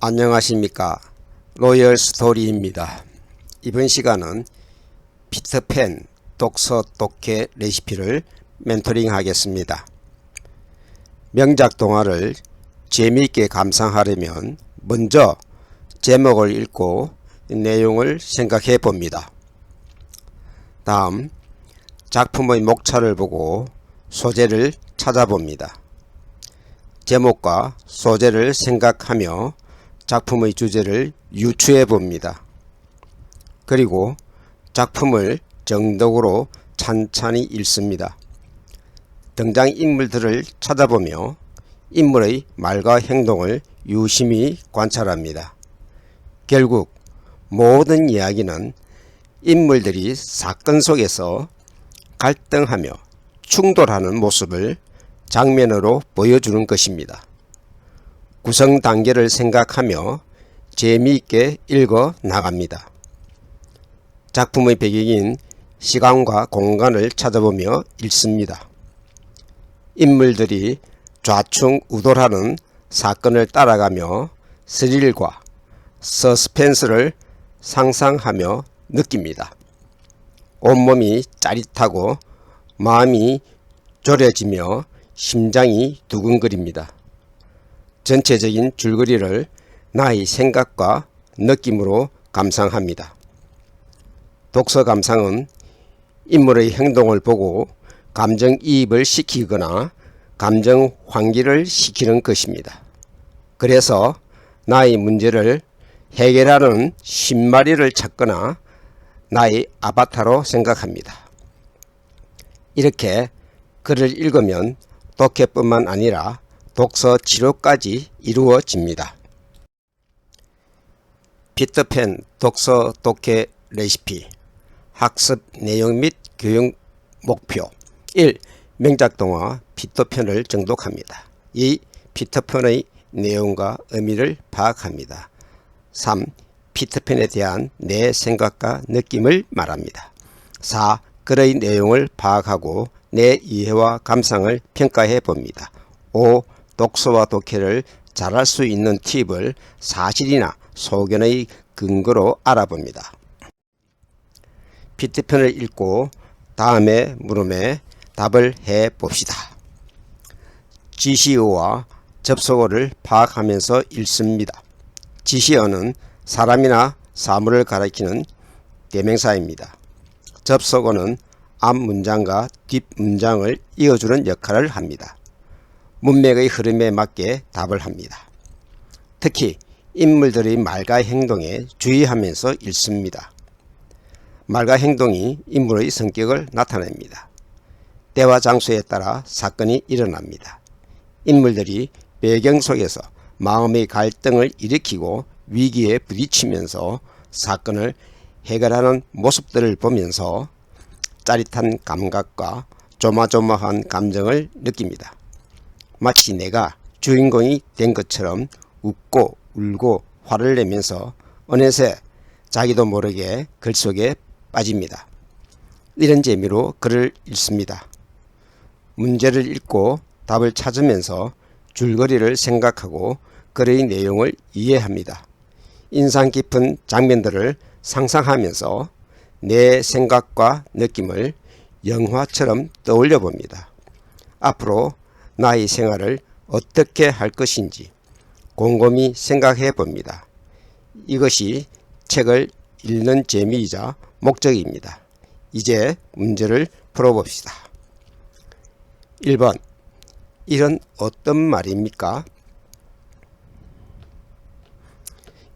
안녕하십니까 로열 스토리입니다. 이번 시간은 피터팬 독서 독해 레시피를 멘토링 하겠습니다. 명작 동화를 재미있게 감상하려면 먼저 제목을 읽고 내용을 생각해 봅니다. 다음 작품의 목차를 보고 소재를 찾아봅니다. 제목과 소재를 생각하며 작품의 주제를 유추해 봅니다. 그리고 작품을 정독으로 찬찬히 읽습니다. 등장인물들을 찾아보며 인물의 말과 행동을 유심히 관찰합니다. 결국 모든 이야기는 인물들이 사건 속에서 갈등하며 충돌하는 모습을 장면으로 보여주는 것입니다. 구성 단계를 생각하며 재미있게 읽어 나갑니다. 작품의 배경인 시간과 공간을 찾아보며 읽습니다. 인물들이 좌충우돌하는 사건을 따라가며 스릴과 서스펜스를 상상하며 느낍니다. 온몸이 짜릿하고 마음이 졸여지며 심장이 두근거립니다. 전체적인 줄거리를 나의 생각과 느낌으로 감상합니다. 독서 감상은 인물의 행동을 보고 감정이입을 시키거나 감정 환기를 시키는 것입니다. 그래서 나의 문제를 해결하는 신마리를 찾거나 나의 아바타로 생각합니다. 이렇게 글을 읽으면 독해뿐만 아니라 독서 치료까지 이루어집니다. 피터팬 독서 독해 레시피 학습 내용 및 교육 목표 1. 명작 동화 피터팬을 정독합니다. 2. 피터팬의 내용과 의미를 파악합니다. 3. 피터팬에 대한 내 생각과 느낌을 말합니다. 4. 글의 내용을 파악하고 내 이해와 감상을 평가해 봅니다. 5. 독서와 독해를 잘할 수 있는 팁을 사실이나 소견의 근거로 알아봅니다. 피트편을 읽고 다음에 물음에 답을 해 봅시다. 지시어와 접속어를 파악하면서 읽습니다. 지시어는 사람이나 사물을 가리키는 대명사입니다. 접속어는 앞 문장과 뒷 문장을 이어주는 역할을 합니다. 문맥의 흐름에 맞게 답을 합니다. 특히 인물들의 말과 행동에 주의하면서 읽습니다. 말과 행동이 인물의 성격을 나타냅니다. 때와 장소에 따라 사건이 일어납니다. 인물들이 배경 속에서 마음의 갈등을 일으키고 위기에 부딪히면서 사건을 해결하는 모습들을 보면서 짜릿한 감각과 조마조마한 감정을 느낍니다. 마치 내가 주인공이 된 것처럼 웃고 울고 화를 내면서 어느새 자기도 모르게 글 속에 빠집니다. 이런 재미로 글을 읽습니다. 문제를 읽고 답을 찾으면서 줄거리를 생각하고 글의 내용을 이해합니다. 인상 깊은 장면들을 상상하면서 내 생각과 느낌을 영화처럼 떠올려 봅니다. 앞으로 나의 생활을 어떻게 할 것인지 곰곰이 생각해 봅니다. 이것이 책을 읽는 재미이자 목적입니다. 이제 문제를 풀어봅시다. 1번 이런 어떤 말입니까?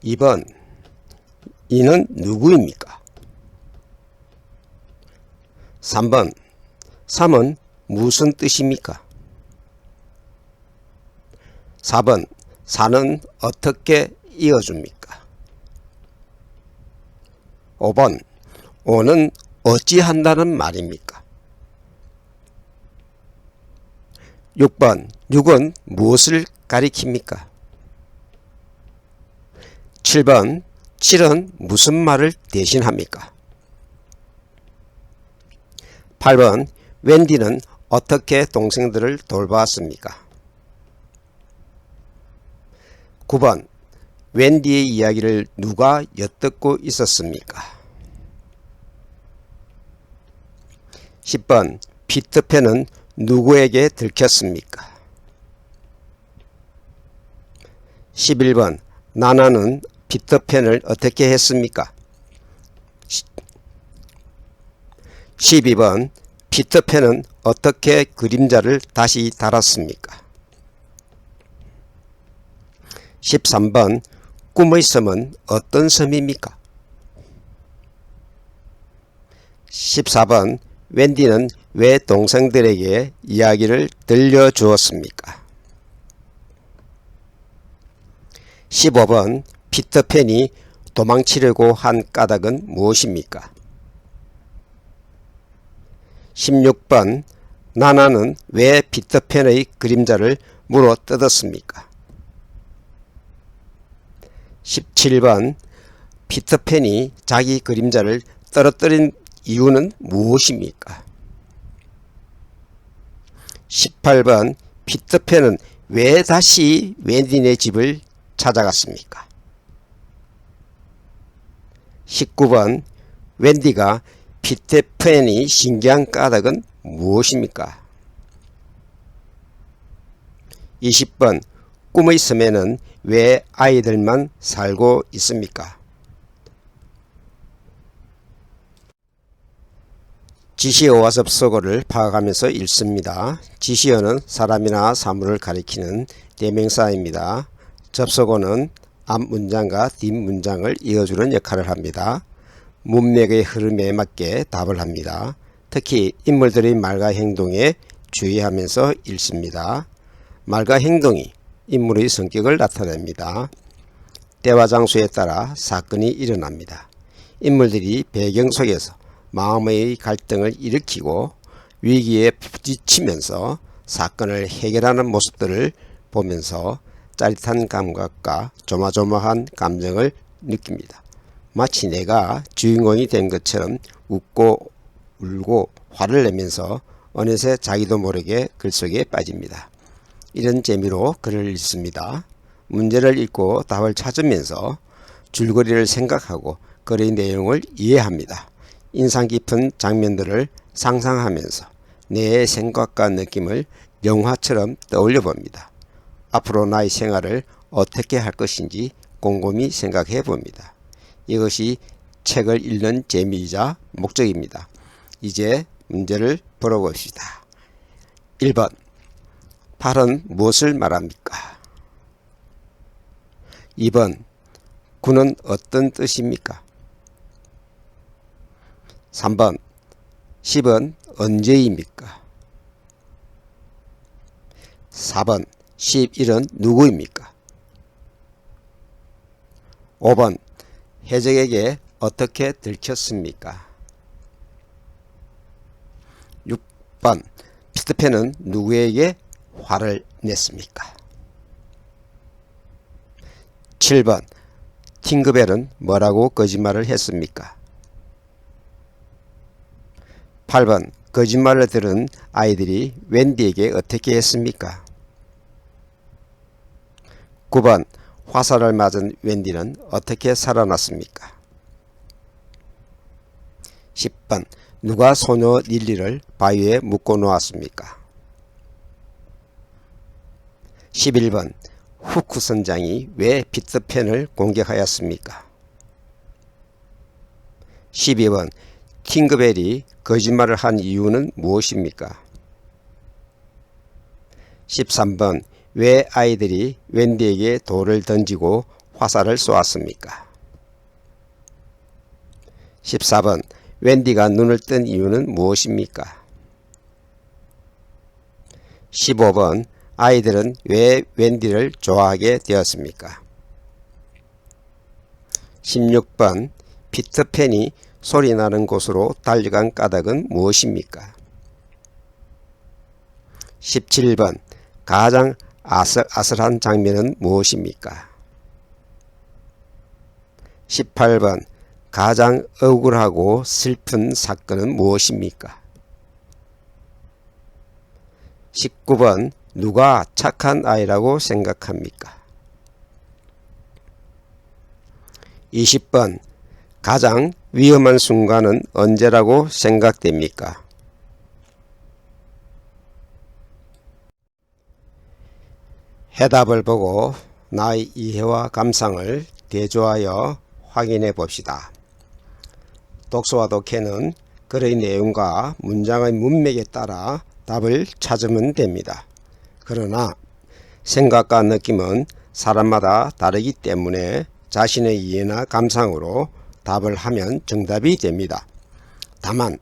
2번 이는 누구입니까? 3번 3은 무슨 뜻입니까? 4번 4는 어떻게 이어줍니까? 5번 5는 어찌한다는 말입니까? 6번 6은 무엇을 가리킵니까? 7번 7은 무슨 말을 대신합니까? 8번 웬디는 어떻게 동생들을 돌보았습니까? 9번 웬디의 이야기를 누가 엿듣고 있었습니까? 10번 피터팬은 누구에게 들켰습니까? 11번 나나는 피터팬을 어떻게 했습니까? 12번 피터팬은 어떻게 그림자를 다시 달았습니까? 13번 꿈의 섬은 어떤 섬입니까? 14번 웬디는 왜 동생들에게 이야기를 들려주었습니까? 15번 피터팬이 도망치려고 한 까닭은 무엇입니까? 16번 나나는 왜 피터팬의 그림자를 물어 뜯었습니까? 17번 피터팬이 자기 그림자를 떨어뜨린 이유는 무엇입니까? 18번 피터팬은 왜 다시 웬디네 집을 찾아갔습니까? 19번 웬디가 피터팬이 신기한 까닭은 무엇입니까? 20번 꿈의 섬에는 왜 아이들만 살고 있습니까? 지시어와 접속어를 파악하면서 읽습니다. 지시어는 사람이나 사물을 가리키는 대명사입니다. 접속어는 앞 문장과 뒷 문장을 이어주는 역할을 합니다. 문맥의 흐름에 맞게 답을 합니다. 특히 인물들의 말과 행동에 주의하면서 읽습니다. 말과 행동이 인물의 성격을 나타냅니다. 때와 장소에 따라 사건이 일어납니다. 인물들이 배경 속에서 마음의 갈등을 일으키고 위기에 부딪히면서 사건을 해결하는 모습들을 보면서 짜릿한 감각과 조마조마한 감정을 느낍니다. 마치 내가 주인공이 된 것처럼 웃고 울고 화를 내면서 어느새 자기도 모르게 글 속에 빠집니다. 이런 재미로 글을 읽습니다. 문제를 읽고 답을 찾으면서 줄거리를 생각하고 글의 내용을 이해합니다. 인상 깊은 장면들을 상상하면서 내 생각과 느낌을 영화처럼 떠올려 봅니다. 앞으로 나의 생활을 어떻게 할 것인지 곰곰이 생각해 봅니다. 이것이 책을 읽는 재미이자 목적입니다. 이제 문제를 풀어봅시다. 1번 팔은 무엇을 말합니까? 2번 구는 어떤 뜻입니까? 3번 10은 언제입니까? 4번 11은 누구입니까? 5번 해적에게 어떻게 들켰습니까? 6번 피트팬은 누구에게 화를 냈습니까? 7번 팅그벨은 뭐라고 거짓말을 했습니까? 8번 거짓말을 들은 아이들이 웬디에게 어떻게 했습니까? 9번 화살을 맞은 웬디는 어떻게 살아났습니까? 10번 누가 소녀 릴리를 바위에 묶어 놓았습니까? 11번 후크 선장이 왜 피터팬을 공격하였습니까? 12번 킹그벨이 거짓말을 한 이유는 무엇입니까? 13번 왜 아이들이 웬디에게 돌을 던지고 화살을 쏘았습니까? 14번 웬디가 눈을 뜬 이유는 무엇입니까? 15번 아이들은 왜 웬디를 좋아하게 되었습니까? 16번 피터팬이 소리 나는 곳으로 달려간 까닭은 무엇입니까? 17번 가장 아슬아슬한 장면은 무엇입니까? 18번 가장 억울하고 슬픈 사건은 무엇입니까? 19번 누가 착한 아이라고 생각합니까? 20번 가장 위험한 순간은 언제라고 생각됩니까? 해답을 보고 나의 이해와 감상을 대조하여 확인해 봅시다. 독서와 독해는 글의 내용과 문장의 문맥에 따라 답을 찾으면 됩니다. 그러나 생각과 느낌은 사람마다 다르기 때문에 자신의 이해나 감상으로 답을 하면 정답이 됩니다. 다만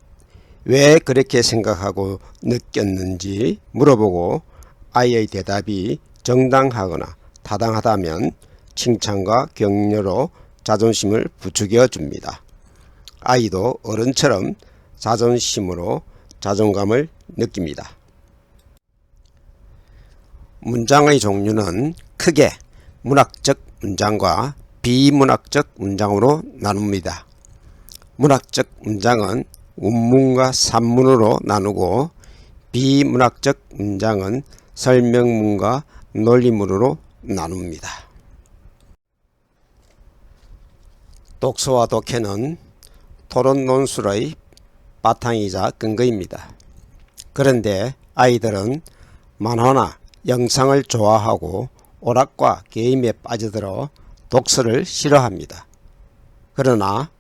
왜 그렇게 생각하고 느꼈는지 물어보고 아이의 대답이 정당하거나 타당하다면 칭찬과 격려로 자존심을 부추겨 줍니다. 아이도 어른처럼 자존심으로 자존감을 느낍니다. 문장의 종류는 크게 문학적 문장과 비문학적 문장으로 나눕니다. 문학적 문장은 원문과 산문으로 나누고 비문학적 문장은 설명문과 논리문으로 나눕니다. 독서와 독해는 토론 논술의 바탕이자 근거입니다. 그런데 아이들은 만화나 영상을 좋아하고 오락과 게임에 빠져들어 독서를 싫어합니다. 그러나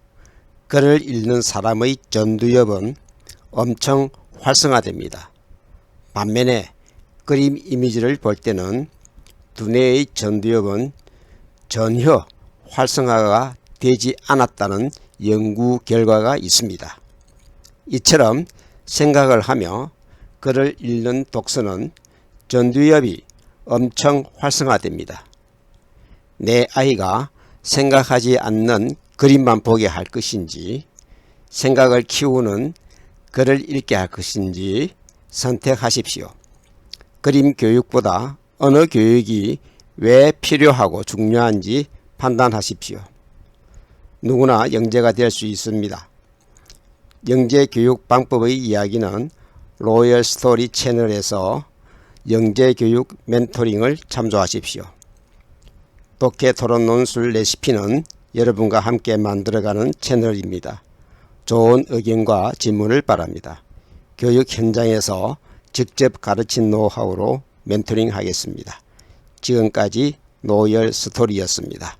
글을 읽는 사람의 전두엽은 엄청 활성화됩니다. 반면에 그림 이미지를 볼 때는 두뇌의 전두엽은 전혀 활성화가 되지 않았다는 연구 결과가 있습니다. 이처럼 생각을 하며 글을 읽는 독서는 전두엽이 엄청 활성화됩니다. 내 아이가 생각하지 않는 그림만 보게 할 것인지 생각을 키우는 글을 읽게 할 것인지 선택하십시오. 그림 교육보다 언어 교육이 왜 필요하고 중요한지 판단하십시오. 누구나 영재가 될 수 있습니다. 영재 교육 방법의 이야기는 로열 스토리 채널에서 영재 교육 멘토링을 참조하십시오. 독해 토론 논술 레시피는 여러분과 함께 만들어가는 채널입니다. 좋은 의견과 질문을 바랍니다. 교육 현장에서 직접 가르친 노하우로 멘토링 하겠습니다. 지금까지 노열 스토리였습니다.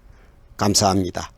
감사합니다.